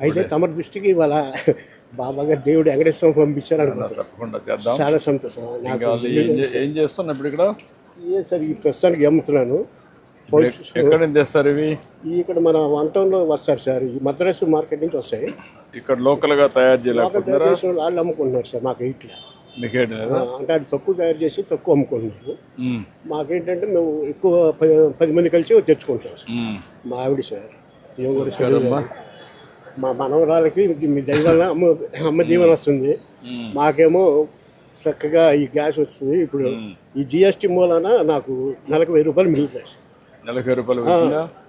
అయితే తమరి దృష్టికి ఇవాళ బాబా గారు దేవుడు వెంకటేశ్వరం పంపించారు అనుకుంటున్నాను. చాలా సంతోషం. ఏం చేస్తున్నా ఇప్పుడు ఇక్కడ? ఏ సార్ ఈ ప్రస్తుతానికి అమ్ముతున్నాను ఎక్కడ నుంచి తెస్తారు ఇవి? ఇక్కడ మన వన్ టౌన్లో వస్తారు సార్. ఈ మద్రాసు మార్కెట్ నుంచి వస్తాయి. ఇక్కడ లోకల్గా తయారు చేయలేకపోతున్నారా? వాళ్ళు అమ్ముకుంటున్నారు సార్ మాకు ఇట్లా? అంటే అది తక్కువ తయారు చేసి తక్కువ అమ్ముకుంటున్నారు. మ్మ్. మాకేంటంటే మేము ఎక్కువ పది మంది కలిసి తెచ్చుకుంటాం. మా ఆవిడ సార్. మా మనవరాలకి మీ దైవాల అమ్మ అమ్మ దీవెన వస్తుంది. మాకేమో చక్కగా ఈ గ్యాస్ వస్తుంది. ఇప్పుడు ఈ జిఎస్టీ మూలాన నాకు నెలకు వెయ్యి రూపాయలు మిగులుతాయి సార్. నలభై రూపాయలు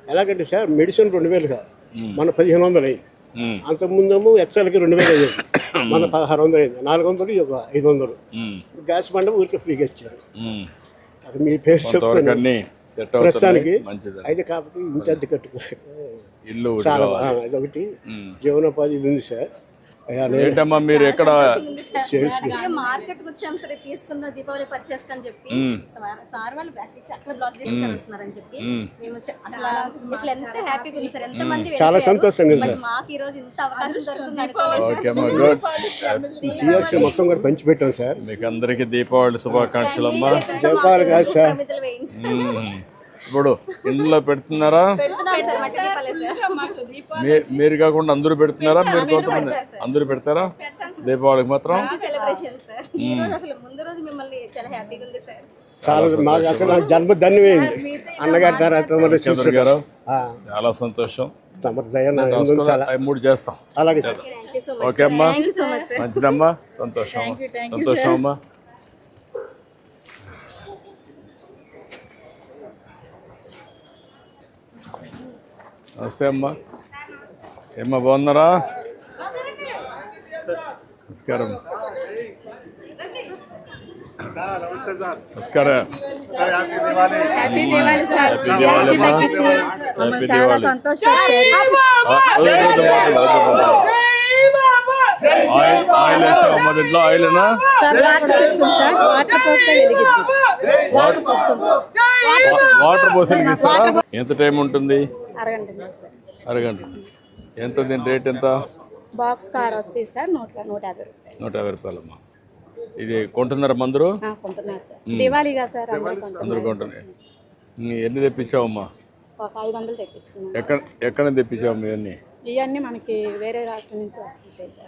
ఎలాగంటే సార్ మెడిసిన్ రెండు వేలు కాదు. మన పదిహేను వందలు అయ్యింది మ్మ్. అంతకుముందేమో ఎక్సెల్కి రెండు వేలు అయ్యేది మన పదహారు వందలు అయింది. నాలుగు వందలు ఒక ఐదు వందలు. మ్మ్. గ్యాస్ బండ ఊరికి ఫ్రీగా ఇచ్చారు. మ్మ్. అది మీ పేరు కొంతవరకు చెప్తాను అన్ని సెట్ ప్రస్తుతానికి మంచిది. అయితే కాకపోతే ఇంటి అద్దె కట్టుకో ఇల్లు ఒకటి చాలా. జీవనోపాధి ఇది ఉంది సార్ ఏంటమ్మా మీరు ఎక్కడ మార్కెట్కి వచ్చాం సరే తీసుకుందాం దీపావళి పర్చేస్ అని చెప్పి. సార్- వాళ్ళు బ్యాక్ అక్కడ బ్లాక్ చెప్పి. మేము. అసలు అసలు ఎంత హ్యాపీగా ఉంది సార్. ఎంత మంది చాలా. సంతోషంగా మాకు ఈ రోజు ఇంత అవకాశం దొరుకుతుంది సిఆర్సీ మొత్తం కూడా పంచిపెట్టాం సార్. మీకు అందరికి దీపావళి శుభాకాంక్షలు అమ్మా. దీపావళి కాదు సార్. ఇప్పుడు ఇంట్లో పెడుతున్నారా? మీరు కాకుండా అందరూ పెడుతున్నారా? మీరు కొంతమంది. అందరూ పెడతారా? దీపావళికి మాత్రం? మంచి సెలబ్రేషన్ సార్. ఈ రోజు అసలు ముందు రోజు మిమ్మల్ని చాలా హ్యాపీగా ఉంది సార్. చాలా మాకు అసలు నాకు జన్మ ధన్యమైంది. అన్నగారి తర్వాత మరి చంద్ర గారు ఆ, చాలా సంతోషం. మూడు చేస్తాం. అలాగే sir. Thank you so much okay అమ్మా. మంచిదమ్మా. సంతోషం. అమ్మా. సంతోషం అమ్మా. నమస్తే అమ్మా ఏమ్మా బాగున్నారా నమస్కారం నమస్కారం హ్యాపీ దివాళీ అమ్మా హ్యాపీ దివాళీ ఆ, వద్దు, వద్దు, వద్దు, వద్దు, వద్దు. ఆయిల్ ఆయిల్ వేసావమ్మా దీంట్లో ఆయిల్నా వాటర్ పోసలకి ఇస్తారా ఎంత టైం ఉంటుంది? అరగంట. ఎంత దీని రేట్ ఎంత? బాక్స్ కార్ వస్తాయి సార్ నూట నూట యాభై రూపాయలు. నూట యాభై రూపాయలమ్మా. ఇది కొంటున్నారా మందరు దివాళీగా సార్ అందరూ కొంటున్నారు. ఎన్ని తెప్పించావమ్మా? ఒక ఐదు వందలు తెప్పించుకున్నాం. ఎక్కడ ఎక్కడ తెప్పించావు ఇవన్నీ? ఇవన్నీ మనకి వేరే రాష్ట్రం నుంచి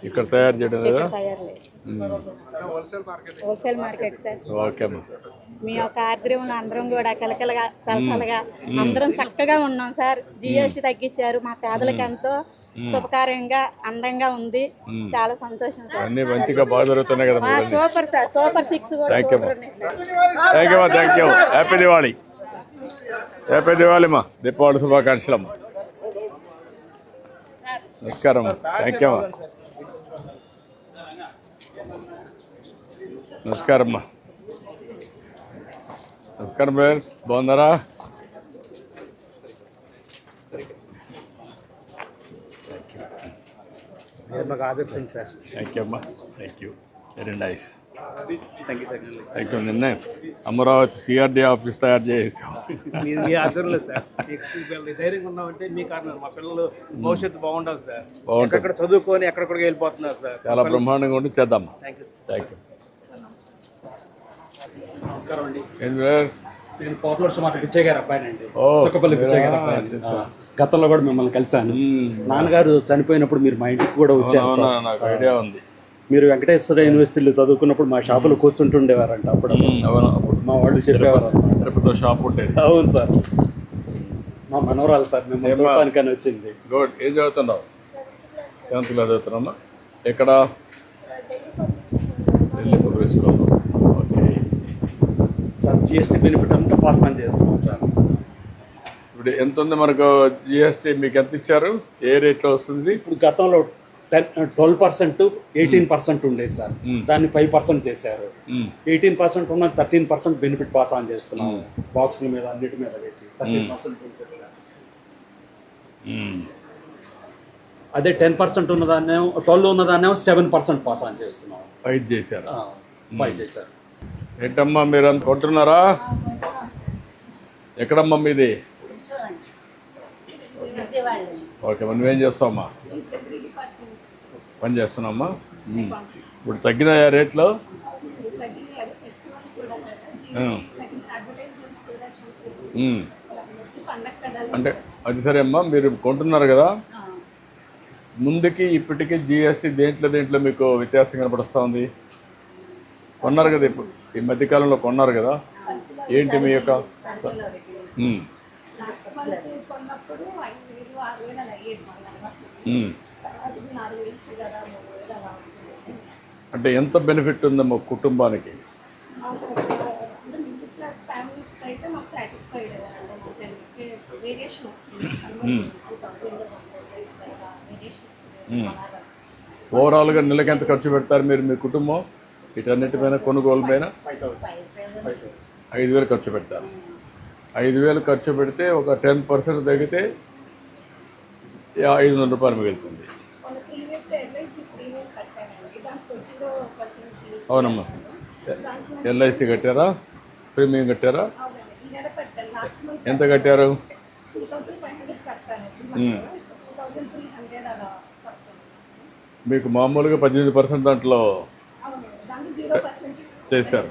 ఇక్కడ తయారు చేయడం లేదా? Wholesale market sir. మీ యొక్క ఆర్ద్రంలో అందరం కూడా కలకలగా చలసలగా అందరం చక్కగా ఉన్నాం సార్. జిఎస్టీ తగ్గించారు. మా పేదలకు ఎంతో శుభకార్యంగా అందంగా ఉంది. చాలా సంతోషం సార్. అన్నీ మంచిగా బాగా జరుగుతున్నాయి కదా super sir. Super six thank you అమ్మా. Thank you happy Diwali happy Deepavali శుభాకాంక్షలు అమ్మా. నమస్కారం థ్యాంక్ యూ నమస్కారం నమస్కారం బ్రదర్ బాగున్నారా? మాకు సార్. థ్యాంక్ యూ అమ్మా. Thank you very nice thank you sir thank you నిన్నే అమరావతి సిఆర్డీ ఆఫీస్ తయారు చేసాం మీ ఆచరణలో సార్. పిల్లలు ధైర్యంగా ఉన్నామంటే మీ కారణం మా పిల్లలు భవిష్యత్తు బాగుండాలి సార్. ఎక్కడ చదువుకొని ఎక్కడెక్కడికి వెళ్ళిపోతున్నారు సార్. చాలా బ్రహ్మాండంగా ఉండి చేద్దామా thank you sir thank you నమస్కారం అండి. నేను పాపులర్ సుమార్ పిచ్చయ్య గారు అబ్బాయినండి. చుక్కపల్లి పిచ్చయ్య గారు అబ్బాయి గతంలో కూడా మిమ్మల్ని కలిశాను. మ్మ్. నాన్నగారు చనిపోయినప్పుడు మీరు మా ఇంటికి కూడా వచ్చారు నాకు ఐడియా ఉంది. మీరు వెంకటేశ్వర యూనివర్సిటీలో చదువుకున్నప్పుడు మా షాపులో కూర్చుంటుండేవారంట అప్పుడు మా వాళ్ళు చెప్పేవారు. షాప్ ఉండేది. అవును సార్. మా మనవరాలు సార్ మిమ్మల్ని చూడటానికని వచ్చింది. గుడ్. ఏం చదువుతున్నావు? సెవెంత్ క్లాస్ చదువుతున్నామా ఎక్కడ? School. Okay sir. GST benefit అంతా పాస్ ఆన్ చేస్తున్నాం సార్. ఇప్పుడు ఎంత ఉంది మనకు జిఎస్టీ మీకు ఎంత ఇచ్చారు? ఏ రేట్లో వస్తుంది? ఇప్పుడు గతంలో ten twelve percent eighteen percent ఉండేది సార్. దాన్ని ఫైవ్ పర్సెంట్ చేశారు. ఎయిటీన్ పర్సెంట్ ఉన్న thirteen percent benefit pass on చేస్తున్నాం. బాక్సుల మీద అన్నిటి మీద వేసి థర్టీన్ పర్సెంట్. అదే టెన్ పర్సెంట్ ఉన్నదాన్నేమో ట్వెల్వ్ ఉన్నదాన్నేమో సెవెన్ పర్సెంట్ పాస్ ఆన్ చేస్తున్నాం. ఫైట్ చేశారు. ఫైవ్ చేశారు. ఏంటమ్మా మీరు అంత కొంటున్నారా? ఎక్కడమ్మా మీది? ఓకే నువ్వేం చేస్తావమ్మా? పని చేస్తున్నామ్మా. ఇప్పుడు తగ్గినాయా రేట్లు. అంటే అది సరే అమ్మా మీరు కొంటున్నారు కదా? ముందుకి ఇప్పటికీ జిఎస్టీ దేంట్లో దేంట్లో మీకు వ్యత్యాసం కనపడుస్తూ ఉంది? కొన్నారు కదా ఇప్పుడు. ఈ మధ్యకాలంలో కొన్నారు కదా. ఏంటి మీ యొక్క అంటే ఎంత బెనిఫిట్ ఉందమ్మా కుటుంబానికి? ఓవరాల్గా నెలకి ఎంత ఖర్చు పెడతారు మీరు మీ కుటుంబం? వీటన్నిటిపైన కొనుగోలు పైన ఐదు వేలు ఖర్చు పెడతారు. ఐదు వేలు ఖర్చు పెడితే ఒక టెన్ పర్సెంట్ తగ్గితే ఐదు వందల రూపాయలు మిగులుతుంది. అవునమ్మా. ఎల్ఐసి కట్టారా? ప్రీమియం కట్టారా? ఎంత కట్టారు. మీకు మామూలుగా పద్దెనిమిది పర్సెంట్ దాంట్లో అవునండి దానికి జీరో పర్సెంట్ చేశారు.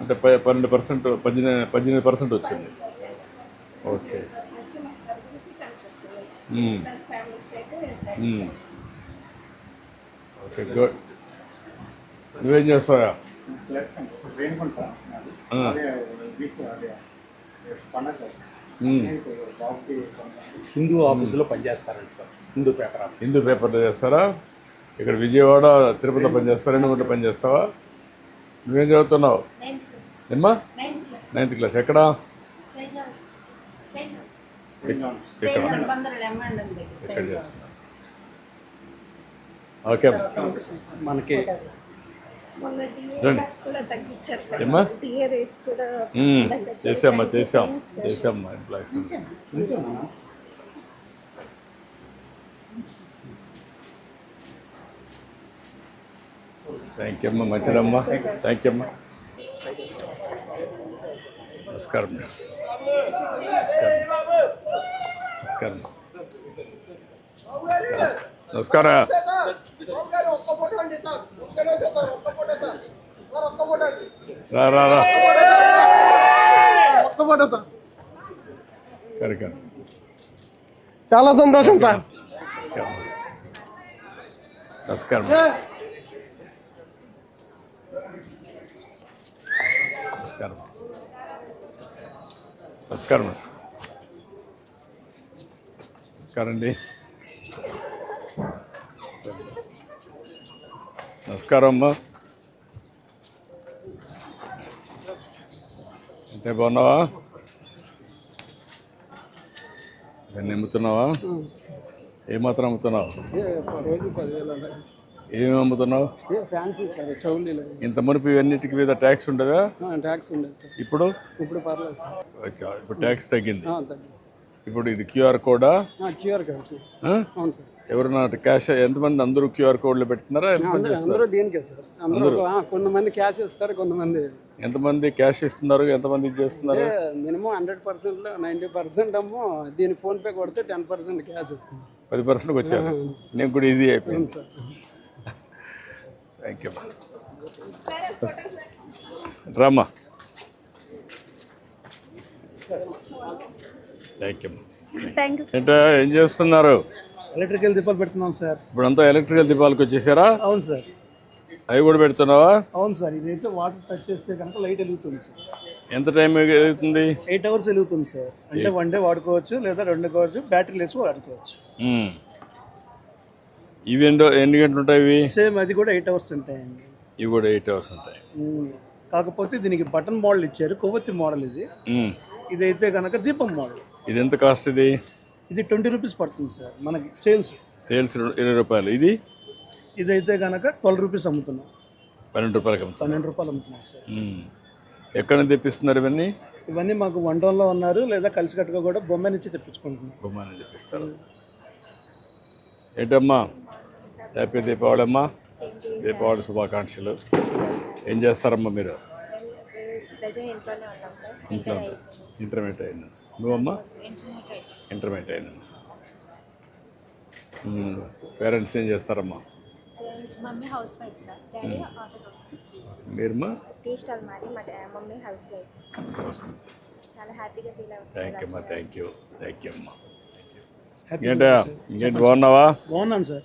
అంటే పన్నెండు పర్సెంట్ పద్దెనిమిది పద్దెనిమిది పర్సెంట్ వచ్చింది. ఓకే. Okay good. నువ్వేం చేస్తావా. హిందూ ఆఫీసులో పనిచేస్తారండి సార్. హిందూ పేపర్ హిందూ పేపర్లో చేస్తారా? ఇక్కడ విజయవాడ తిరుపతిలో పనిచేస్తావా? రెండు పనిచేస్తావా? నువ్వేం చదువుతున్నావు? ఏమ్మా నైన్త్ క్లాస్ ఎక్కడ? ఇక్కడ ఇక్కడ చేస్తున్నా ఓకే. అమ్మా. మనకి. చేసామ్మా చేసాం. చేసామ్మా ఎంప్లాయీస్ థ్యాంక్ యూ అమ్మా. మంచిదమ్మా. థ్యాంక్ యూ అమ్మా. నమస్కారం. నమస్కారం. నమస్కారం. రా రా రా. కరెక్ట్ చాలా సంతోషం సార్. నమస్కారం. నమస్కారం. నమస్కారం. నమస్కారం అండి. నమస్కారం అమ్మా. అంటే బాగున్నావా? ఇవన్నీ అమ్ముతున్నావా? ఏమాత్రం అమ్ముతున్నావు? ఏమేమి అమ్ముతున్నావు? ఫ్యాన్సీ సార్ చౌలీలో. ఇంత మునుపు ఇవన్నిటికి మీద ట్యాక్స్ ఉండదా? ట్యాక్స్ ఉండేది సార్. ఇప్పుడు? ఇప్పుడు పర్లేదు సార్. ఓకే, ఇప్పుడు ట్యాక్స్ తగ్గింది. తగ్గి ఇప్పుడు ఇది క్యూఆర్ కోడా? క్యూఆర్ ఆ? అవును సార్. ఎవరన్నా క్యాష్ ఎంతమంది అందరూ క్యూఆర్ కోడ్లు పెడుతున్నారా అందరూ దీనికే సార్. అందరూ కొంతమంది క్యాష్ ఇస్తారు కొంతమంది. ఎంతమంది క్యాష్ ఇస్తున్నారు ఎంతమంది చేస్తున్నారు? మినిమం హండ్రెడ్ పర్సెంట్లో నైంటీ పర్సెంట్ అమ్మో దీని ఫోన్పే కొడితే టెన్ పర్సెంట్ క్యాష్ ఇస్తుంది పది పర్సెంట్కి వచ్చారు. నేను కూడా ఈజీ అయిపోయింది. సార్. థ్యాంక్ యూ రామ్మా. థ్యాంక్ యూ థ్యాంక్ యూ ఏంటో ఏం చేస్తున్నారు? ఎలక్ట్రికల్ దీపాలు పెడుతున్నాం సార్. ఇప్పుడంతా ఎలక్ట్రికల్ దీపాలకు వచ్చేసారా? అవును సార్. అవి కూడా పెడుతున్నావా? అవును సార్. ఇదైతే వాటర్ టచ్ చేస్తే కనుక లైట్ వెలుగుతుంది సార్. ఎంత టైం అవుతుంది ఎయిట్ అవర్స్ వెలుగుతుంది సార్. అంటే వన్ డే వాడుకోవచ్చు లేదా రెండు కావచ్చు బ్యాటరీ లేసి వాడుకోవచ్చు. ఇవి ఎన్నో ఎన్ని గంటలు ఉంటాయి ఇవి? సేమ్ అది కూడా ఎయిట్ అవర్స్ ఉంటాయండి ఇవి కూడా ఎయిట్ అవర్స్ ఉంటాయి. కాకపోతే దీనికి బటన్ మోడల్ ఇచ్చారు కొవ్వొత్తి మోడల్ ఇది. ఇదైతే కనుక దీపం మోడల్. ఇది ఎంత కాస్ట్ ఇది? ఇది ట్వంటీ రూపీస్ పడుతుంది సార్ మనకి సేల్స్. సేల్స్ ఇరవై రూపాయలు. ఇది? ఇదైతే కనుక ట్వెల్వ్ రూపీస్ అమ్ముతున్నాం. పన్నెండు రూపాయలకి పన్నెండు రూపాయలు అమ్ముతున్నాం సార్. ఎక్కడ నుంచి తెప్పిస్తున్నారు ఇవన్నీ? ఇవన్నీ మాకు వన్ డౌన్లో ఉన్నారు లేదా కలిసికట్టుగా కూడా బొమ్మ నుంచి తెప్పించుకుంటున్నాం. బొమ్మని తెప్పిస్తారు. ఏంటమ్మా? హ్యాపీ దీపావళి అమ్మా. దీపావళి శుభాకాంక్షలు. ఏం చేస్తారమ్మా మీరు? ఇంట్లో ఇంటర్మీడియట్ అయినా. నువ్వమ్మా? ఇంటర్మీడియట్ అయినా. పేరెంట్స్ ఏం చేస్తారమ్మా? Mummy house wife sir. Daddy auto మీరమ్మా? Thank you అమ్మా థ్యాంక్ యూ థ్యాంక్ యూ అమ్మా. ఇంకేంటా ఇంకేంటి బాగున్నావా? బాగున్నాను సార్.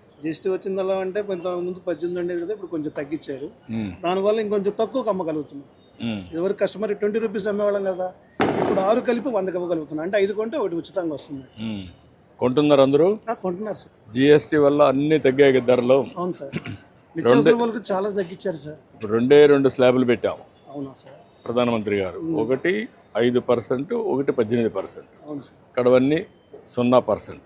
జిఎస్టీ వచ్చిందల్లా అంటే కొంత ముందు పద్దెనిమిది ఉండేది కదా ఇప్పుడు కొంచెం తగ్గించారు. దానివల్ల ఇంకొంచెం తక్కువ అమ్మగలుగుతున్నాం మ్మ్. ఎవరు కస్టమర్ ట్వంటీ రూపీస్ అమ్మేవాళ్ళం కదా ఇప్పుడు ఆరు కలిపి వందకి ఇవ్వగలుగుతున్నాం. అంటే ఐదు కొంటే ఒకటి ఉచితంగా వస్తుంది. కొంటున్నారు అందరూ? కొంటున్నారు సార్. జిఎస్టీ వల్ల అన్ని తగ్గాయి ధరలు? అవును సార్. చాలా తగ్గించారు సార్. రెండే రెండు స్లాబ్లు పెట్టాం. అవునా సార్? ప్రధానమంత్రి గారు. ఒకటి ఐదు పర్సెంట్ ఒకటి పద్దెనిమిది పర్సెంట్. అవును సార్. ఇక్కడవన్నీ సున్నా పర్సెంట్.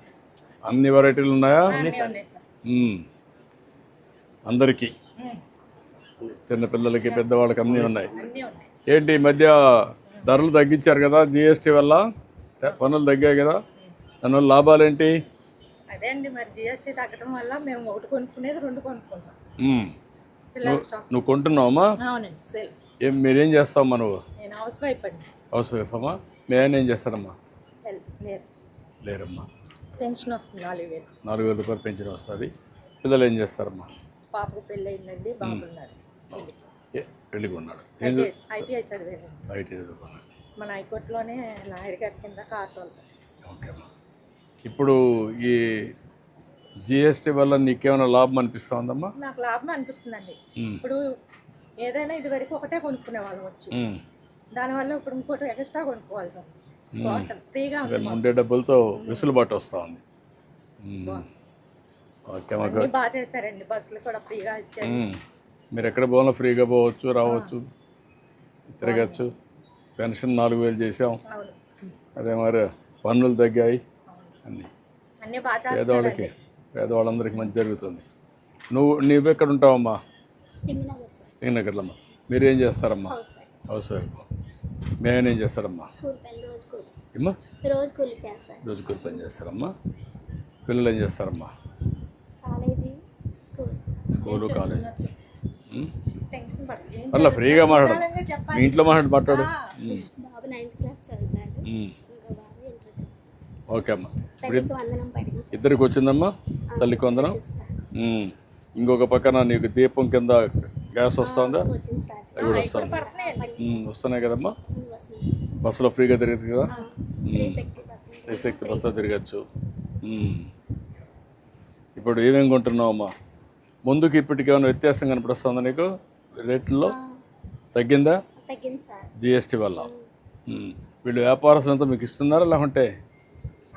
అన్ని వెరైటీలు ఉన్నాయా. అందరికీ. చిన్నపిల్లలకి పెద్దవాళ్ళకి అన్నీ ఉన్నాయి. ఏంటి ఈ మధ్య ధరలు తగ్గించారు కదా జిఎస్టీ వల్ల? పనులు తగ్గాయి కదా? దానివల్ల లాభాలు ఏంటి అదే అండి మరి జిఎస్టీ తగ్గడం వల్ల మేము ఒకటి కొనుక్కునేది రెండు కొనుక్కుంటాం. మ్మ్. పిల్లల షాప్. నువ్వు కొంటున్నావమ్మా? ఏం మీరేం చేస్తావమ్మా నువ్వు? నేను హౌస్ వైఫ్ అండి. హౌస్ వైఫ్ అమ్మా? ఏం లేదు లేరమ్మా. పెన్షన్ వస్తుంది నాలుగు వేలు. నాలుగు వేల రూపాయలు పెంచిన వస్తుంది. పిల్లలు ఏం చేస్తారమ్మా? పాపకు పెళ్ళి అయిందండి బాగున్నారు ఉన్నాడు ఐటీఐ చదివాను బయట చదువుకున్నాడు. మన హైకోర్టులోనే లాయర్ గారి కింద కార్ తోలుతాను ఓకే అమ్మా. ఇప్పుడు ఈ జిఎస్టీ వల్ల నీకేమైనా లాభం అనిపిస్తా ఉందమ్మా? నాకు లాభం అనిపిస్తుందండి. ఇప్పుడు ఏదైనా ఇది వరకు ఒకటే కొనుక్కునే వాళ్ళం వచ్చి. దానివల్ల ఇప్పుడు ఇంకోటి ఎక్స్ట్రా కొనుక్కోవాల్సి వస్తుంది. మాకు. ఉండే డబ్బులతో వెసులుబాటు వస్తూ ఉంది. ఉమ్. మీరు ఎక్కడ పోవాలో ఫ్రీగా పోవచ్చు రావచ్చు తిరగచ్చు. పెన్షన్ నాలుగు వేలు చేసాం అదే మరి పన్నులు తగ్గాయి అన్నీ. పేదవాళ్ళకి పేదవాళ్ళందరికీ మంచి జరుగుతుంది. నువ్వు నువ్వు ఎక్కడ ఉంటావమ్మా? సిమినగర్ సార్. సింగనగర్లో మీరేం. చేస్తారమ్మా? హౌస్ వైఫ్ వైఫ్ మేమేం చేస్తారమ్మా ఏమ్మా? రోజు కూలి చేస్తారు రోజు కూలి పని చేస్తారమ్మా. పిల్లలు ఏం చేస్తారమ్మా? College school. School college. ఏం అట్లా ఫ్రీగా మాట్లాడు. మీ ఇంట్లో మాట్లాడు మాట్లాడు. ఓకే అమ్మా. ఇద్దరికి వచ్చిందమ్మా? తల్లికి వందనం. ఇంకొక పక్కన నీకు దీపం కింద గ్యాస్ వస్తుందా? అవి కూడా వస్తుంది ఉమ్, వస్తున్నాయి కదమ్మా? బస్సులో ఫ్రీగా తిరగచ్చు కదా? స్త్రీ శక్తి పథకం. శక్తి బస్సులో తిరగచ్చు. ఇప్పుడు ఏమేమి కొంటున్నావమ్మా? ముందుకి ఇప్పటికి ఏమైనా వ్యత్యాసం కనపడుస్తుందా నీకు? రేట్లలో? తగ్గిందా? జిఎస్టీ వల్ల. వీళ్ళు వ్యాపారస్తులంతా మీకు ఇస్తున్నారా లేకుంటే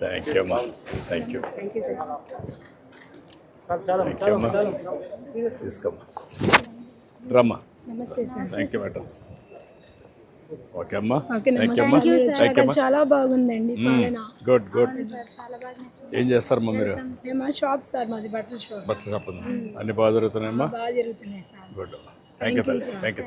థ్యాంక్ యూ అమ్మా థ్యాంక్ యూ థ్యాంక్ యూ అమ్మా తీసుకోమ్మా రమ్మా నమస్తే sir thank you madam okay అమ్మా ఓకే థ్యాంక్ యూ అమ్మా థ్యాంక్ యూ అమ్మా చాలా బాగుందండి పాలన గుడ్ గుడ్ ఏం చేస్తారమ్మా మీరు మేము షాప్ సార్ మాది బట్టల షాప్ బట్టలు షాప్ ఉందా అన్ని బాగా జరుగుతున్నాయమ్మా బాగా జరుగుతున్నాయి sir good thank you thank you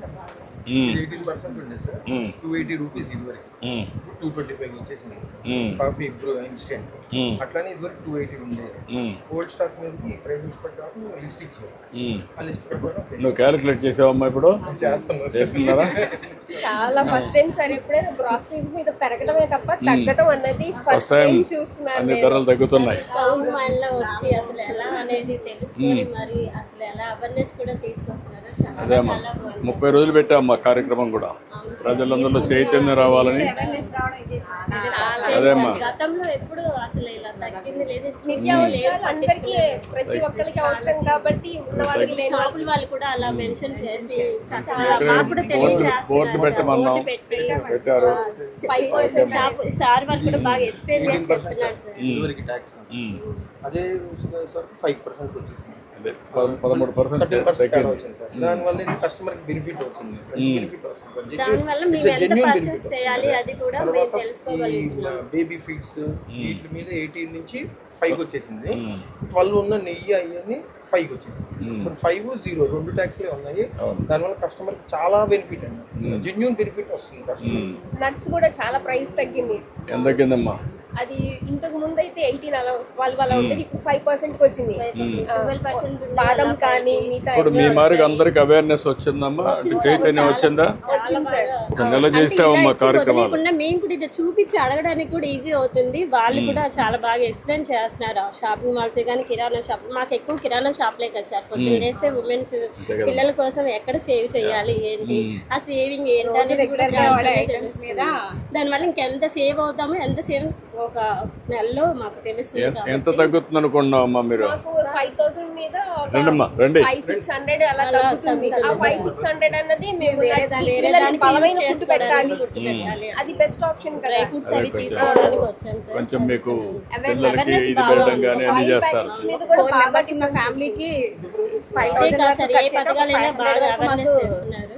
eighteen percent ఉండే sir. Two eighty rupees um, two twenty five వచ్చేసింది. కాఫీ బ్రూ ఇన్స్టెంట్ అట్లానే ఇదివరకు two eighty um, old stock మీదకి ప్రైజెస్ ప్రకారం లిస్ట్ ఇచ్చారు. ఆ లిస్ట్ ప్రకారం నువ్వు క్యాలిక్యులేట్ చేసావమ్మా ఇప్పుడు? చేస్తున్నారు చేస్తున్నారా? చాలా ఫస్ట్ టైం సార్ ఎప్పుడైనా గ్రాసరీస్ మీద పెరగడమే తప్ప తగ్గడం అన్నది ఫస్ట్ టైం చూస్తున్నాను అన్ని నేను. ధరలు తగ్గుతున్నాయి. వచ్చి అసలు ఎలా అనేది తెలుసుకొని మరి అసలు ఎలా అవేర్నెస్ కూడా తీసుకొస్తున్నారు చాలా అదే అమ్మా. చాలా బాగుంది. ముప్పై రోజులు పెట్టామమ్మా కార్యక్రమం కూడా. ప్రజలందరిలో చైతన్యం రావాలని. అదే అమ్మా. గతంలో ఎప్పుడు అసలు ఇలా తగ్గింది లేదు నిత్యావసరాలు అందరికీ ప్రతి ఒక్కరికి అవసరం కాబట్టి ఉన్న వాళ్ళకి లేని షాపుల వాళ్ళు కూడా అలా మెన్షన్ చేసి బోర్డు పెట్టి పెట్టారు. షాప్ సార్ వాళ్ళు కూడా బాగా ఎక్స్ప్లెయిన్ చేసి చెప్తున్నారు సార్. అదే సార్ ఫైవ్ పర్సెంట్ వచ్చేసింది. పదమూడు పర్సెంట్ దానివల్ల కస్టమర్కి బెనిఫిట్ అవుతుంది. బెనిఫిట్ వస్తుంది. దానివల్ల మేము ఎంత పర్చేస్ చేయాలి అది. కూడా మేము తెలుసుకోగలుగుతున్నాం బేబీ ఫీడ్స్ వీటి మీద ఎయిటీన్ నుంచి ఫైవ్ వచ్చేసింది. ట్వెల్వ్ ఉన్న నెయ్యి అవన్నీ ఫైవ్ వచ్చేసింది. ఇప్పుడు ఫైవ్ జీరో రెండు ట్యాక్స్లే ఉన్నాయి. దానివల్ల కస్టమర్ చాలా బెనిఫిట్ అండి. జెన్యున్ బెనిఫిట్ వస్తుంది కస్టమర్ నట్స్ కూడా చాలా ప్రైస్ తగ్గింది. ఎంత తగ్గిందమ్మా? అది ఇంతకు ముందు అయితే ఎయిటీన్ అలా ట్వెల్వ్ అలా ఉండేది ఇప్పుడు ఫైవ్ పర్సెంట్. కి వచ్చింది బాదం కానీ మిగతా ఇప్పుడు మీ మారికి అందరికి అవేర్నెస్ వచ్చిందమ్మా? చైతన్యం వచ్చిందా నెల చేసావమ్మా కార్యక్రమాలు. మేము కూడా ఇది చూపించి అడగడానికి కూడా ఈజీ అవుతుంది. వాళ్ళు కూడా చాలా బాగా ఎక్స్ప్లెయిన్ చేస్తున్నారు. షాపింగ్ మాల్స్ కానీ కిరాణా షాప్ మాకు ఎక్కువ కిరాణా షాప్లే కదా సార్. పొద్దున్న వేస్తే ఉమెన్స్ పిల్లల కోసం ఎక్కడ సేవ్ చేయాలి ఏంటి? ఆ సేవింగ్ ఏంటి. దానివల్ల ఇంకెంత సేవ్ అవుతామో ఎంత సేవ్ ఒక నెలలో మాకు తెలుస్తుంది ఎంత తగ్గుతుంది అనుకున్నావు అమ్మా మీరు? మాకు ఫైవ్ థౌసండ్ మీద రండమ్మా రండి. ఫైవ్ సిక్స్ హండ్రెడ్ అలా తగ్గుతుంది. ఆ ఫైవ్ సిక్స్ హండ్రెడ్ అన్నది మేము పిల్లలకి దానికి బలమైన ఫుడ్ పెట్టాలి. అది బెస్ట్ ఆప్షన్ కదా. ఫుడ్స్ అవి తీసుకోవడానికి వచ్చాం సార్. కొంచెం మీకు పిల్లలకి ఇది పెట్టడం కానీ అన్ని చేస్తారు. ఫ్యామిలీకి కాదు సార్ ఏ పథకాలైనా బాగా అవేర్నెస్ చేస్తున్నారు.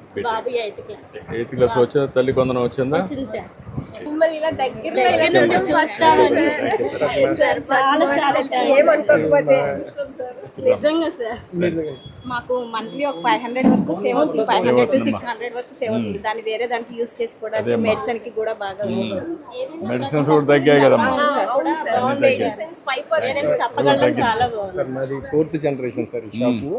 బాబు ఎయిత్ క్లాస్. ఎయిత్ క్లాస్ వచ్చిందా? తల్లి కొందరం వచ్చిందా? మిమ్మల్ని ఇలా దగ్గర సార్ చాలా చాలా ఏమనుకోకపోతే. నిజంగా సార్. మాకు మంత్లీ ఒక ఫైవ్ హండ్రెడ్ వరకు సేవ్ అవుతుంది. Five hundred to. Six hundred వరకు సేవ్ అవుతుంది. దాన్ని వేరే దానికి యూస్ చేసుకోవడానికి. మెడిసిన్కి కూడా బాగా మెడిసిన్స్ కూడా తగ్గాయి కదమ్మా. అవును సార్. చెప్పగలం చాలా మాది ఫోర్త్ జనరేషన్ సార్ ఈ షాపు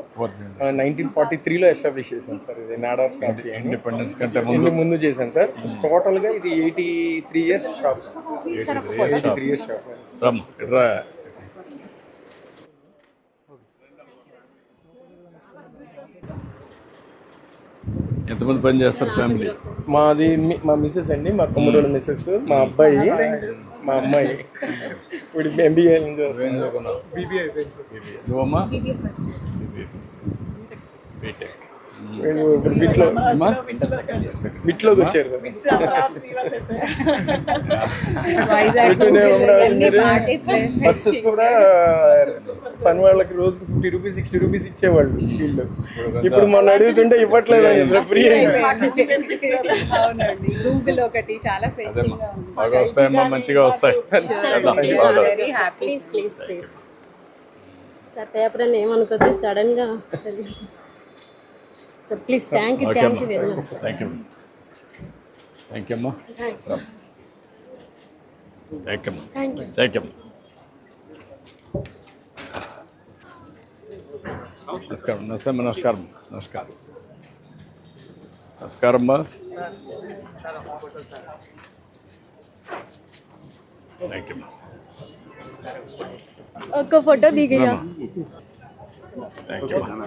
నైన్టీన్ ఫార్టీ త్రీలో ఎస్టాబ్లిష్ చేశాను సార్ ఇది నాడాస్ కాఫీ అని. ఇండిపెండెన్స్ కంటే ముందు. ముందు ముందు చేశాను సార్. టోటల్గా ఇది eighty three years shop eighty three years shop ఎంతమంది పని చేస్తారు ఫ్యామిలీ మాది మీ- మా మిస్సెస్ అండి మా తమ్ముడు మిస్సెస్ మా అబ్బాయి మా అమ్మాయి. ఇప్పుడు ఎంబీఏ బీబీఐ సార్ నువ్వమ్మా? BBA బీటెక్ నేను ఇప్పుడు బిట్లో బిట్లోకి వచ్చారు సార్ బస్సెస్ కూడా పని వాళ్ళకి రోజుకి ఫిఫ్టీ రూపీస్ సిక్స్టీ రూపీస్ ఇచ్చేవాళ్ళు వీళ్ళు ఇప్పుడు మొన్న అడుగుతుంటే ఇవ్వట్లేదు ఫ్రీ ఒకటి చాలా వస్తాయమ్మా మంచిగా వస్తాయి సత్యాపురం హ్యాపీ ఏమనుకోద్దు సడన్గా. Sir please thank you okay thank you you very much thank you thank you అమ్మా thank you Thank you. Thank you నమస్కారం నమస్తే అమ్మా, నమస్కారం నమస్కారం నమస్కారం అమ్మా థ్యాంక్ యూ అమ్మా ఒక్క ఫోటో దిగయ్యా థ్యాంక్ యూ అమ్మా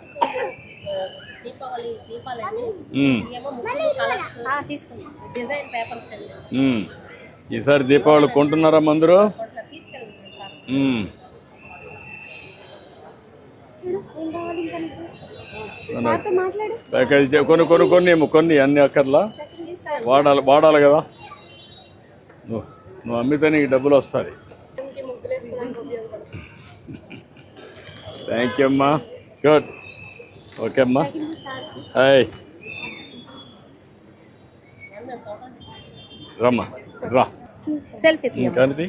ఈసారి దీపావళి కొంటున్నారా ప్యాకేజ్ చే- కొన్ని కొన్ని కొన్ని కొన్ని అన్ని అక్కర్లా? వాడాలి వాడాలి కదా? నువ్వు నువ్వు అమ్మితే నీకు డబ్బులు వస్తుంది థ్యాంక్ యూ అమ్మా. గుడ్. ఓకే అమ్మా. హాయ్. రమ్మా రా. సెల్ఫీ కానీ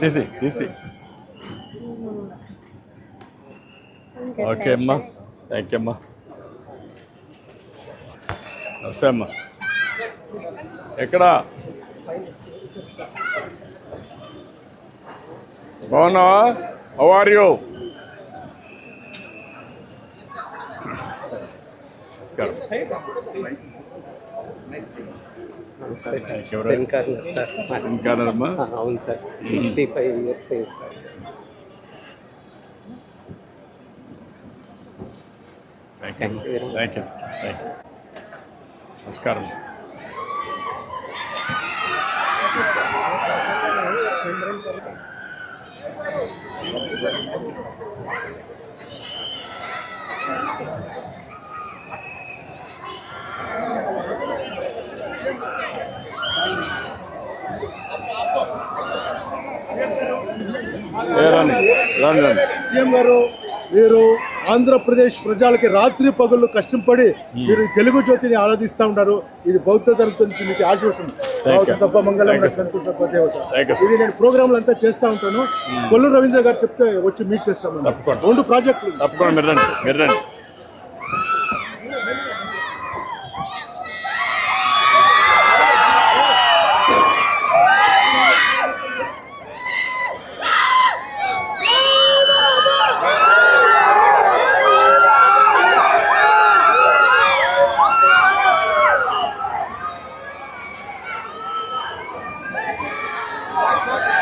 తీసి తీసి. ఓకే అమ్మా. థ్యాంక్ యూ అమ్మా. నమస్తే అమ్మా. ఎక్కడా? బాగున్నావా? హౌ ఆర్ యూ నమస్కారం. Pen corner sir. Pen corner అమ్మా అవును సార్. సిక్స్టీ ఫైవ్ ఇయర్స్ అయింది sir. Thank you thank you నమస్కారం. సీఎం గారు మీరు ఆంధ్రప్రదేశ్ ప్రజలకి రాత్రి పగళ్ళు కష్టపడి మీరు తెలుగు జ్యోతిని ఆరాధిస్తూ ఉంటారు ఇది బౌద్ధ ధర్మం నుంచి మీకు you. సభ మంగళం. సంతోష. ఇది నేను ప్రోగ్రాంలు అంతా చేస్తూ ఉంటాను. కొల్లు రవీంద్ర గారు చెప్తే వచ్చి మీట్ చేస్తాను. రెండు ప్రాజెక్టులు. తప్పకుండా మీరు రండి మీరు రండి. Vai, vai, vai.